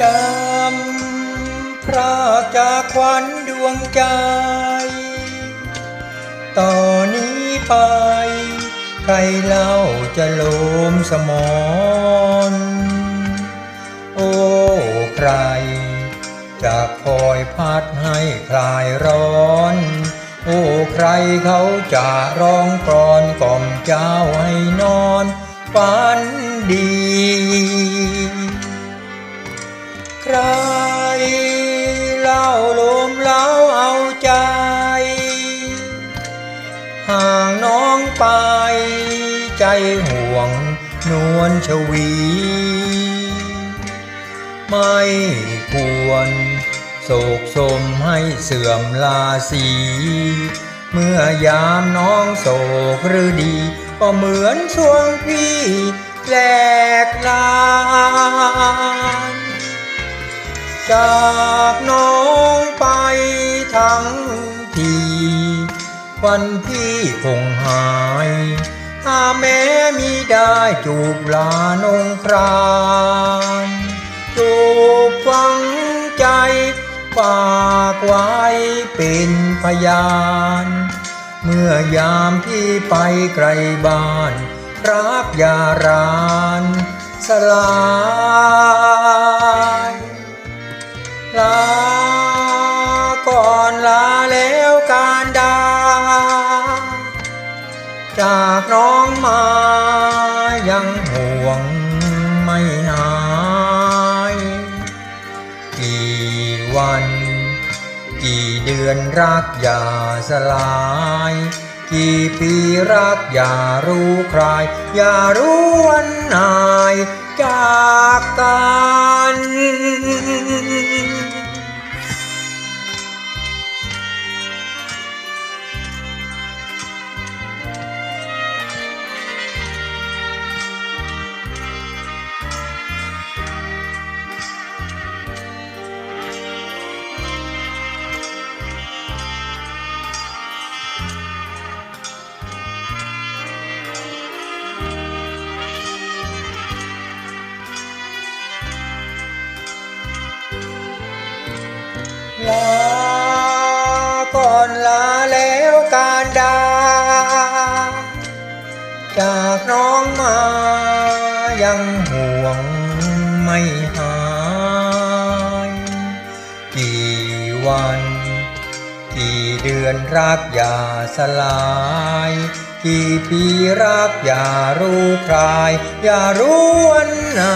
จำพรากจากควันดวงใจ ต่อนนี้ไป ใครเล่าจะโลมสมอนโอ้ ใคร จะคอยพัดให้คลายร้อน โอ้ ใครเขาจะร้องกรอนกล่อมเจ้าให้นอนฝันดี ใครเล่าลมเล่าเอาใจ ห่างน้องไป ใจห่วงนวลชวี ไม่ควรโศกสมให้เสื่อมลาสีเมื่อยามน้องโศกหรือดี ก็เหมือนช่วงพี่แหลกลา จากน้องไปทั้งที วันพี่คงหายถ้าแม้มีได้จูบลานงครานจูบฟังใจฝากไว้เป็นพยาน เมื่อยามพี่ไปไกลบ้าน รักยารานสลาย ลาก่อนลาแล้วการดา จากน้องมายังห่วงไม่หาย กี่วัน กี่เดือนรักอย่าสลาย กี่ปีรักอย่ารู้ใคร อย่ารู้วันไหนจากกัน ลาก่อนลาแล้วการดา จากน้องมายังห่วงไม่หาย กี่วัน กี่เดือนรักอย่าสลายกี่ปีรักอย่ารู้ใครอย่ารู้วันไหนา